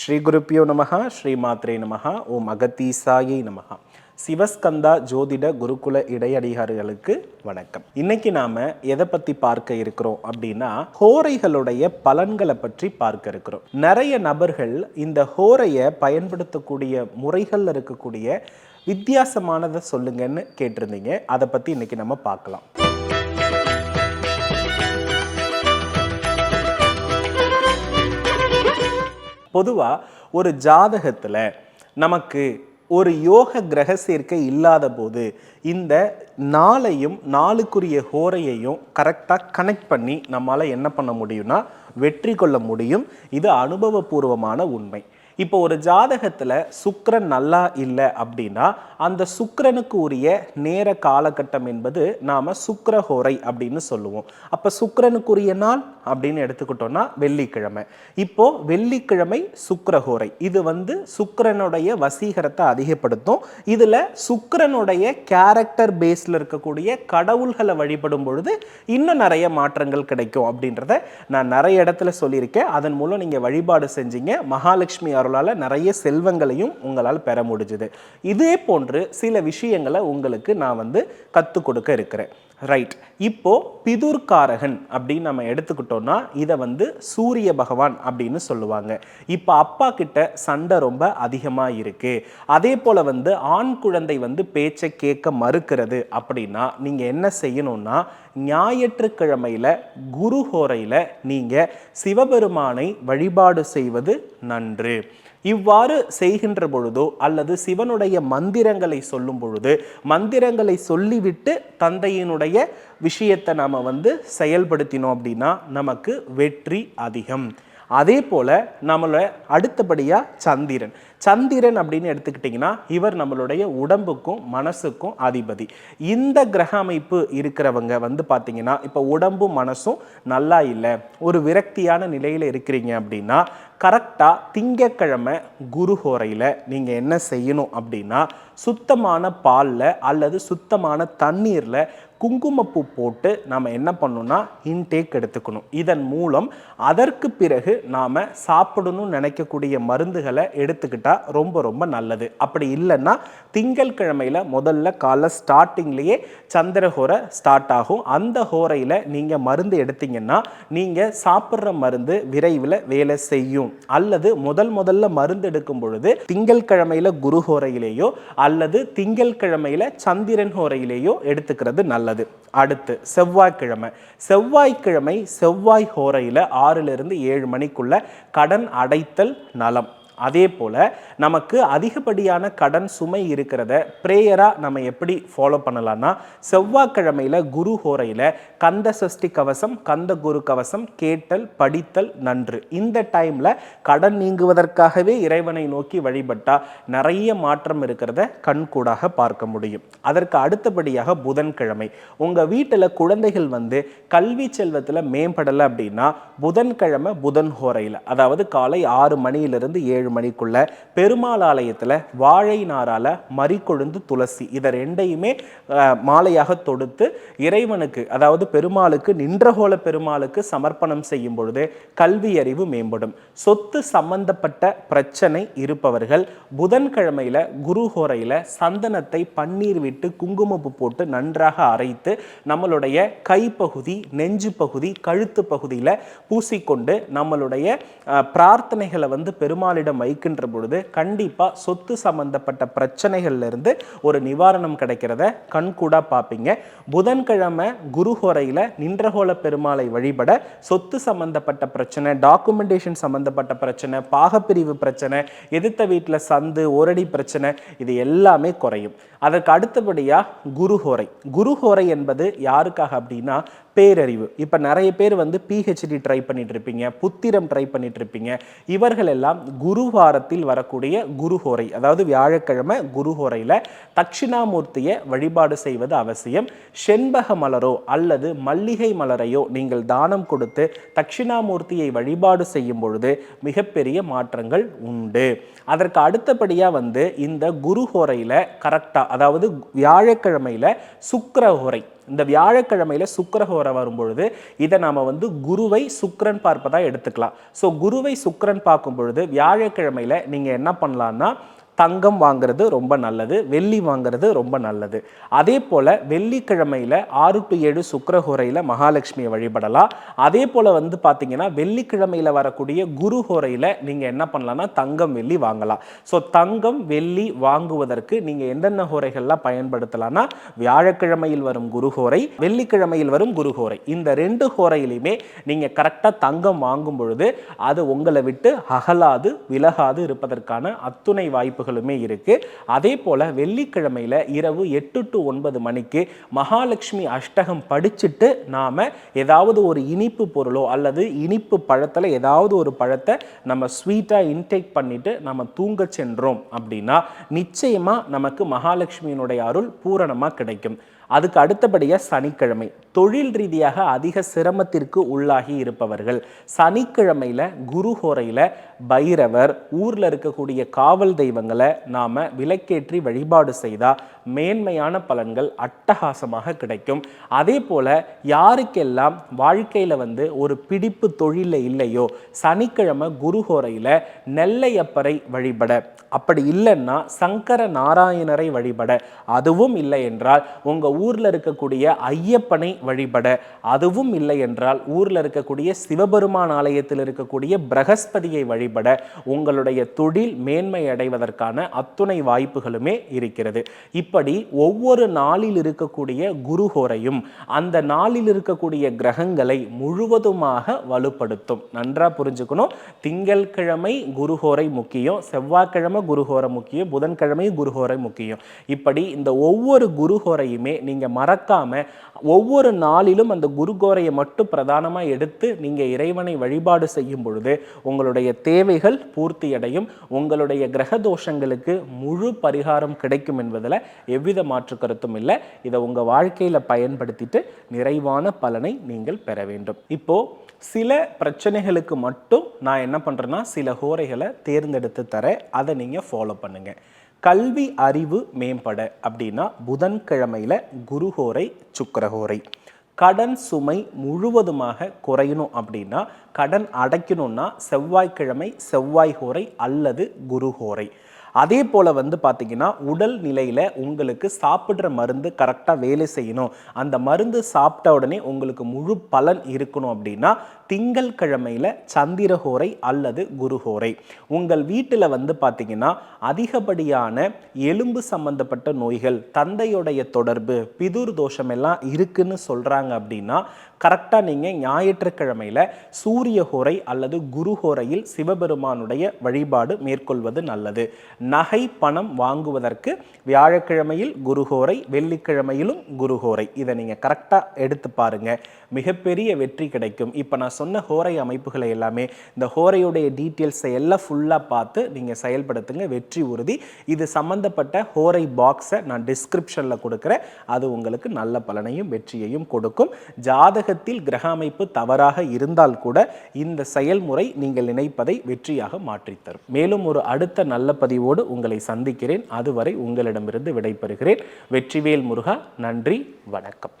ஸ்ரீ குருப்பியோ நமகா ஸ்ரீ மாத்ரே நமகா ஓம் அகத்தீசாயை நமகா சிவஸ்கந்தா ஜோதிட குருகுல இடையடிகாரிகளுக்கு வணக்கம். இன்னைக்கு நாம எதை பத்தி பார்க்க இருக்கிறோம் அப்படின்னா ஹோரைகளுடைய பலன்களை பற்றி பார்க்க இருக்கிறோம். நிறைய நபர்கள் இந்த ஹோரையை பயன்படுத்தக்கூடிய முறைகள்ல இருக்கக்கூடிய வித்தியாசமானதை சொல்லுங்கன்னு கேட்டிருந்தீங்க. அதை பத்தி இன்னைக்கு நம்ம பார்க்கலாம். பொதுவாக ஒரு ஜாதகத்தில் நமக்கு ஒரு யோக கிரக சேர்க்கை இல்லாத போது இந்த நாளையும் நாளுக்குரிய ஹோரையையும் கரெக்டாக கனெக்ட் பண்ணி நம்மளால் என்ன பண்ண முடியும்னா வெற்றி கொள்ள முடியும். இது அனுபவபூர்வமான உண்மை. இப்போ ஒரு ஜாதகத்தில் சுக்கரன் நல்லா இல்லை அப்படின்னா அந்த சுக்கரனுக்கு உரிய நேர காலகட்டம் என்பது நாம் சுக்கரஹோரை அப்படின்னு சொல்லுவோம். அப்போ சுக்கரனுக்குரிய நாள் அப்படின்னு எடுத்துக்கிட்டோம்னா வெள்ளிக்கிழமை. இப்போ வெள்ளிக்கிழமை சுக்கரஹோரை. இது வந்து சுக்கரனுடைய வசீகரத்தை அதிகப்படுத்தும். இதில் சுக்கரனுடைய கேரக்டர் பேஸில் இருக்கக்கூடிய கடவுள்களை வழிபடும் பொழுது இன்னும் நிறைய மாற்றங்கள் கிடைக்கும் அப்படின்றத நான் நிறைய இடத்துல சொல்லியிருக்கேன். அதன் மூலம் நீங்கள் வழிபாடு செஞ்சீங்க. மகாலட்சுமி அருளால் நிறைய செல்வங்களையும் உங்களால் பெற முடிஞ்சுது. இதே போன்று சில விஷயங்களை உங்களுக்கு நான் வந்து கற்றுக் கொடுக்க இருக்கிறேன். ரைட் இப்போ பிதுர்காரகன் அப்படின்னு நம்ம எடுத்துக்கிட்டோம்னா இதை வந்து சூரிய பகவான் அப்படின்னு சொல்லுவாங்க. இப்போ அப்பா கிட்ட சண்டை ரொம்ப அதிகமாக இருக்கு. அதே போல வந்து ஆண் குழந்தை வந்து பேச்சை கேட்க மறுக்கிறது அப்படின்னா நீங்க என்ன செய்யணும்னா ஞாயிற்றுக்கிழமையில குரு ஹோரையில நீங்க சிவபெருமானை வழிபாடு செய்வது நன்று. இவ்வாறு செய்கின்ற பொழுதோ அல்லது சிவனுடைய மந்திரங்களை சொல்லும் பொழுது மந்திரங்களை சொல்லிவிட்டு தந்தையினுடைய விஷயத்தை நாம் வந்து செயல்படுத்தினோம் அப்படின்னா நமக்கு வெற்றி அதிகம். அதே போல நம்மளை அடுத்தபடியாக சந்திரன். சந்திரன் அப்படின்னு எடுத்துக்கிட்டிங்கன்னா இவர் நம்மளுடைய உடம்புக்கும் மனசுக்கும் அதிபதி. இந்த கிரக அமைப்பு இருக்கிறவங்க வந்து பார்த்தீங்கன்னா இப்போ உடம்பும் மனசும் நல்லா இல்லை. ஒரு விரக்தியான நிலையில் இருக்கிறீங்க அப்படின்னா கரெக்டாக திங்கக்கிழமை குரு ஹோரையில் நீங்கள் என்ன செய்யணும் அப்படின்னா சுத்தமான பாலில் அல்லது சுத்தமான தண்ணீரில் குங்குமப்பூ போட்டு நாம் என்ன பண்ணணும்னா இன்டேக் எடுத்துக்கணும். இதன் மூலம் அதற்கு பிறகு நாம் சாப்பிடணும்னு நினைக்கக்கூடிய மருந்துகளை எடுத்துக்கிட்டால் ரொம்ப ரொம்ப நல்லது. அப்படி இல்லைன்னா திங்கள் கிழமையில் முதல்ல காலைல ஸ்டார்டிங்லேயே சந்திர ஹோரை ஸ்டார்ட் ஆகும். அந்த ஹோரையில் நீங்கள் மருந்து எடுத்தீங்கன்னா நீங்கள் சாப்பிட்ற மருந்து விரைவில் வேலை செய்யும். அல்லது முதல் முதல்ல மருந்து எடுக்கும் பொழுது திங்கள் கிழமையில் குரு ஹோரையிலேயோ அல்லது திங்கள் கிழமையில் சந்திரன் ஹோரையிலேயோ எடுத்துக்கிறது நல்லது. அடுத்து செவ்வாய்க்கிழமை. செவ்வாய்க்கிழமை செவ்வாய் ஹோரையில் ஆறிலிருந்து ஏழு மணிக்குள்ள கடன் அடைத்தல் நலம். அதே போல் நமக்கு அதிகப்படியான கடன் சுமை இருக்கிறத ப்ரேயராக நம்ம எப்படி ஃபாலோ பண்ணலான்னா செவ்வாய்க்கிழமையில் குரு ஹோரையில் கந்த சஷ்டி கவசம் கந்த குரு கவசம் கேட்டல் படித்தல் நன்று. இந்த டைமில் கடன் நீங்குவதற்காகவே இறைவனை நோக்கி வழிபட்டால் நிறைய மாற்றம் இருக்கிறத கண்கூடாக பார்க்க முடியும். அதற்கு அடுத்தபடியாக புதன்கிழமை. உங்கள் வீட்டில் குழந்தைகள் வந்து கல்வி செல்வத்தில் மேம்படலை அப்படின்னா புதன்கிழமை புதன் ஹோரையில் அதாவது காலை ஆறு மணியிலிருந்து ஏழு ஏழு மணிக்குள்ள பெருமாள் ஆலயத்தில் வாழை நாரால மறிக்கொழுந்து துளசி. இதை ரெண்டையுமே மாலையாக தொடுத்து இறைவனுக்கு அதாவது பெருமாளுக்கு நின்றகோல பெருமாளுக்கு சமர்ப்பணம் செய்யும் பொழுது கல்வி அறிவு மேம்படும். சொத்து சம்பந்தப்பட்ட பிரச்சனை இருப்பவர்கள் புதன்கிழமையில குருஹோரையில சந்தனத்தை பன்னீர் விட்டு குங்குமப்பு போட்டு நன்றாக அரைத்து நம்மளுடைய கைப்பகுதி நெஞ்சு பகுதி கழுத்து பகுதியில் பூசிக்கொண்டு நம்மளுடைய பிரார்த்தனைகளை வந்து பெருமாளிடம் வைக்கின்ற பொழுது கண்டிப்பாக சொத்து சம்பந்தப்பட்ட பிரச்சனைகள்ல இருந்து ஒரு நிவாரணம் கிடைக்கிறத கண்கூடா பார்ப்பீங்க புதன்கிழமை குருஹோரையில் நின்றகோல பெருமாளை வழிபட சொத்து சம்பந்தப்பட்ட பிரச்சனை டாக்குமெண்டேஷன் சம்பந்தப்பட்ட பிரச்சனை பாகப்பிரிவு பிரச்சனை எதிர்த்த வீட்டில் சந்து ஓரடி பிரச்சனை இது எல்லாமே குறையும். அதற்கு அடுத்தபடியாக குருஹோரை குருஹோரை என்பது யாருக்காக அப்படின்னா பேரறிவு. இப்போ நிறைய பேர் வந்து பிஹெச்டி ட்ரை பண்ணிட்டு இருப்பீங்க புத்திரம் ட்ரை பண்ணிட்டு இருப்பீங்க இவர்கள் எல்லாம் குருவாரத்தில் வரக்கூடிய குருஹோரை அதாவது வியாழக்கிழமை குருஹோரையில் தட்சிணாமூர்த்தியை வழிபாடு செய்வது அவசியம். செண்பக மலரோ அல்லது மல்லிகை மலரையோ நீங்கள் தானம் கொடுத்து தட்சிணாமூர்த்தியை வழிபாடு செய்யும் பொழுது மிகப்பெரிய மாற்றங்கள் உண்டு. அதற்கு அடுத்தபடியாக வந்து இந்த குருஹோரையில் கரெக்டாக அதாவது வியாழக்கிழமையில் சுக்கரஹோரை இந்த வியாழக்கிழமையில சுக்கிரஹோரை வரும்பொழுது இதை நாம் வந்து குருவை சுக்கரன் பார்ப்பதாக எடுத்துக்கலாம். ஸோ குருவை சுக்கரன் பார்க்கும் பொழுது வியாழக்கிழமையில நீங்கள் என்ன பண்ணலான்னா தங்கம் வாங்குறது ரொம்ப நல்லது வெள்ளி வாங்குறது ரொம்ப நல்லது. அதே போல் வெள்ளிக்கிழமையில் ஆறு டு ஏழு சுக்கரஹோரையில் மகாலட்சுமியை வழிபடலாம். அதே போல் வந்து பார்த்தீங்கன்னா வெள்ளிக்கிழமையில் வரக்கூடிய குரு ஹோரையில் நீங்கள் என்ன பண்ணலாம்னா தங்கம் வெள்ளி வாங்கலாம். ஸோ தங்கம் வெள்ளி வாங்குவதற்கு நீங்கள் எந்தெந்த ஹோரைகள்லாம் பயன்படுத்தலாம்னா வியாழக்கிழமையில் வரும் குருஹோரை வெள்ளிக்கிழமையில் வரும் குருஹோரை இந்த ரெண்டு ஹோரையிலையுமே நீங்கள் கரெக்டாக தங்கம் வாங்கும் பொழுது அது உங்களை விட்டு அகலாது விலகாது இருப்பதற்கான அத்துணை வாய்ப்புகள் நிகழ்வுகளுமே இருக்கு. அதே போல வெள்ளிக்கிழமையில இரவு எட்டு டு ஒன்பது மணிக்கு மகாலட்சுமி அஷ்டகம் படிச்சுட்டு நாம ஏதாவது ஒரு இனிப்பு பொருளோ அல்லது இனிப்பு பழத்தில் ஏதாவது ஒரு பழத்தை நம்ம ஸ்வீட்டாக இன்டேக் பண்ணிட்டு நம்ம தூங்க சென்றோம் அப்படின்னா நிச்சயமாக நமக்கு மகாலட்சுமியினுடைய அருள் பூரணமாக கிடைக்கும். அதுக்கு அடுத்தபடியாக சனிக்கிழமை. தொழில் ரீதியாக அதிக சிரமத்திற்கு உள்ளாகி இருப்பவர்கள். சனிக்கிழமையில் குரு ஹோரையில் பைரவர் ஊரில் இருக்கக்கூடிய காவல் தெய்வங்களை நாம் விலக்கேற்றி வழிபாடு செய்தால் மேன்மையான பலன்கள் அட்டகாசமாக கிடைக்கும். அதே போல் யாருக்கெல்லாம் வாழ்க்கையில் வந்து ஒரு பிடிப்பு தொழிலில் இல்லையோ சனிக்கிழமை குருஹோரையில் நெல்லையப்பரை வழிபட. அப்படி இல்லைன்னா சங்கர நாராயணரை வழிபட. அதுவும் இல்லை என்றால் உங்கள் ஊரில் இருக்கக்கூடிய ஐயப்பனை வழிபட. அதுவும் இல்லை என்றால் ஊரில் இருக்கக்கூடிய சிவபெருமான் ஆலயத்தில் இருக்கக்கூடிய பிரகஸ்பதியை வழிபட உங்களுடைய தொழில் மேன்மை அடைவதற்கான அத்துணை வாய்ப்புகளுமே இருக்கிறது. இப்படி ஒவ்வொரு நாளில் இருக்கக்கூடிய குருஹோரையும் அந்த நாளில் இருக்கக்கூடிய கிரகங்களை முழுவதுமாக வலுப்படுத்தும். நன்றாக புரிஞ்சுக்கணும். திங்கள்கிழமை குருஹோரை முக்கியம் செவ்வாய்க்கிழமை குருஹோரை முக்கியம் புதன்கிழமை குருஹோரை முக்கியம். இப்படி இந்த ஒவ்வொரு குருஹோரையுமே நீங்கள் மறக்காமல் ஒவ்வொரு நாளிலும் அந்த குருகோரையை மட்டும் பிரதானமாக எடுத்து நீங்கள் இறைவனை வழிபாடு செய்யும் பொழுது உங்களுடைய தேவைகள் பூர்த்தியடையும். உங்களுடைய கிரக தோஷங்களுக்கு முழு பரிகாரம் கிடைக்கும் என்பதில் எவ்வித மாற்று கருத்தும் இல்லை. இதை உங்கள் வாழ்க்கையில் பயன்படுத்திட்டு நிறைவான பலனை நீங்கள் பெற வேண்டும். இப்போது சில பிரச்சனைகளுக்கு மட்டும் நான் என்ன பண்ணுறேன்னா சில ஹோரைகளை தேர்ந்தெடுத்து தரேன். அதை நீங்கள் ஃபாலோ பண்ணுங்கள் கல்வி அறிவு மேம்பட அப்படின்னா புதன்கிழமையில் குருஹோரை சுக்கிரஹோரை. கடன் சுமை முழுவதுமாக குறையணும் அப்படின்னா கடன் அடைக்கணும்னா செவ்வாய்க்கிழமை செவ்வாய் ஹோரை அல்லது குருஹோரை. அதே போல் வந்து பார்த்திங்கன்னா உடல் நிலையில் உங்களுக்கு சாப்பிட்ற மருந்து கரெக்டாக வேலை செய்யணும். அந்த மருந்து சாப்பிட்ட உடனே உங்களுக்கு முழு பலன் இருக்கணும் அப்படின்னா திங்கள் கிழமையில் சந்திரஹோரை அல்லது குருஹோரை உங்கள் வீட்டில் வந்து பார்த்தீங்கன்னா அதிகப்படியான எலும்பு சம்பந்தப்பட்ட நோய்கள் தந்தையுடைய தொடர்பு பிதுர் தோஷம் எல்லாம் இருக்குன்னு சொல்கிறாங்க அப்படின்னா கரெக்டாக நீங்கள் ஞாயிற்றுக்கிழமையில் சூரிய ஹோரை அல்லது குரு ஹோரையில் சிவபெருமானுடைய வழிபாடு மேற்கொள்வது நல்லது. நகை பணம் வாங்குவதற்கு வியாழக்கிழமையில் குருஹோரை வெள்ளிக்கிழமையிலும் குருஹோரை இதை நீங்கள் கரெக்டாக எடுத்து பாருங்கள் மிகப்பெரிய வெற்றி கிடைக்கும். இப்போ நான் சொன்ன ஹோரை அமைப்புகளை எல்லாமே இந்த ஹோரையுடைய டீட்டெயில்ஸை எல்லாம் ஃபுல்லாக பார்த்து நீங்கள் செயல்படுத்துங்க. வெற்றி உறுதி. இது சம்மந்தப்பட்ட ஹோரை பாக்ஸை நான் டிஸ்கிரிப்ஷனில் கொடுக்குறேன். அது உங்களுக்கு நல்ல பலனையும் வெற்றியையும் கொடுக்கும். ஜாதக ஜாதகத்தில் கிரக அமைப்பு தவறாக இருந்தால் கூட இந்த செயல்முறை நீங்கள் நினைப்பதை வெற்றியாக மாற்றித்தரும். மேலும் ஒரு அடுத்த நல்ல பதிவோடு உங்களை சந்திக்கிறேன். அதுவரை உங்களிடமிருந்து விடைபெறுகிறேன். வெற்றிவேல் முருகா நன்றி வணக்கம்.